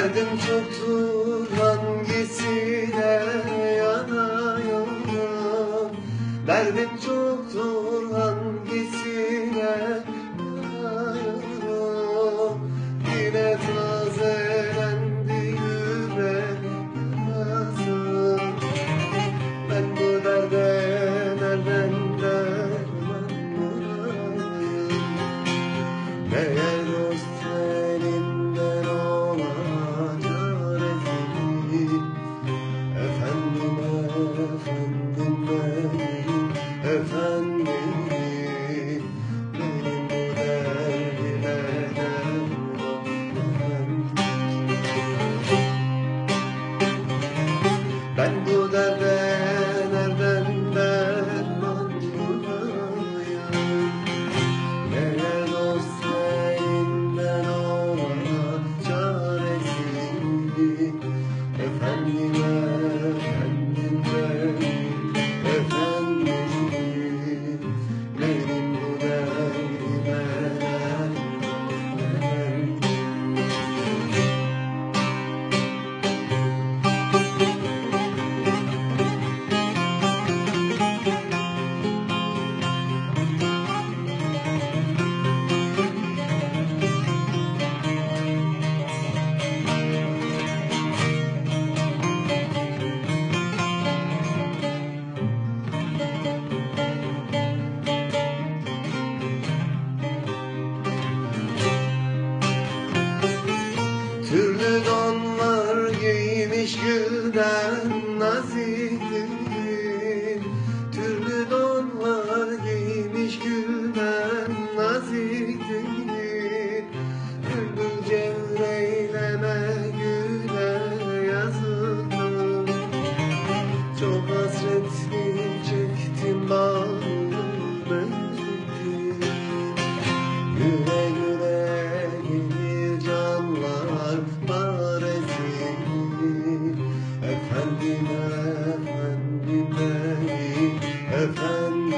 Derdim çoktur hangisine yanıyorum Derdim çoktur hangisine yanıyorum Yine tazelendi yüreğim Ben bu derde nereden derman bulayım Meğer dost efendim giymiş gülden Efendim efendim efendim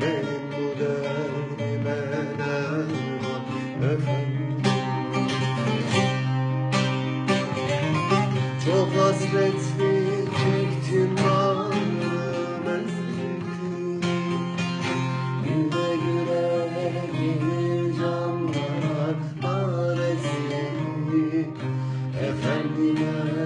Benim bu derdime efendim Çok hasretli çektim bağrım özledim Güle güle canlar paresi Efendim efendim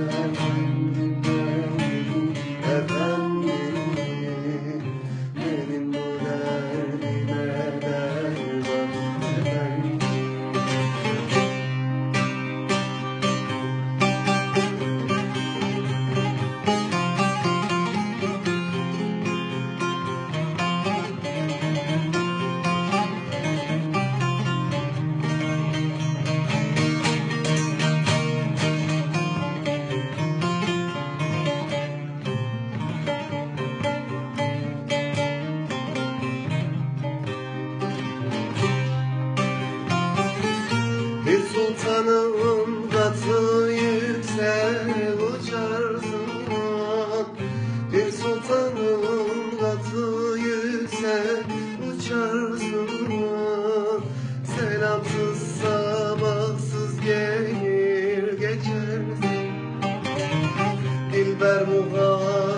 bermuğa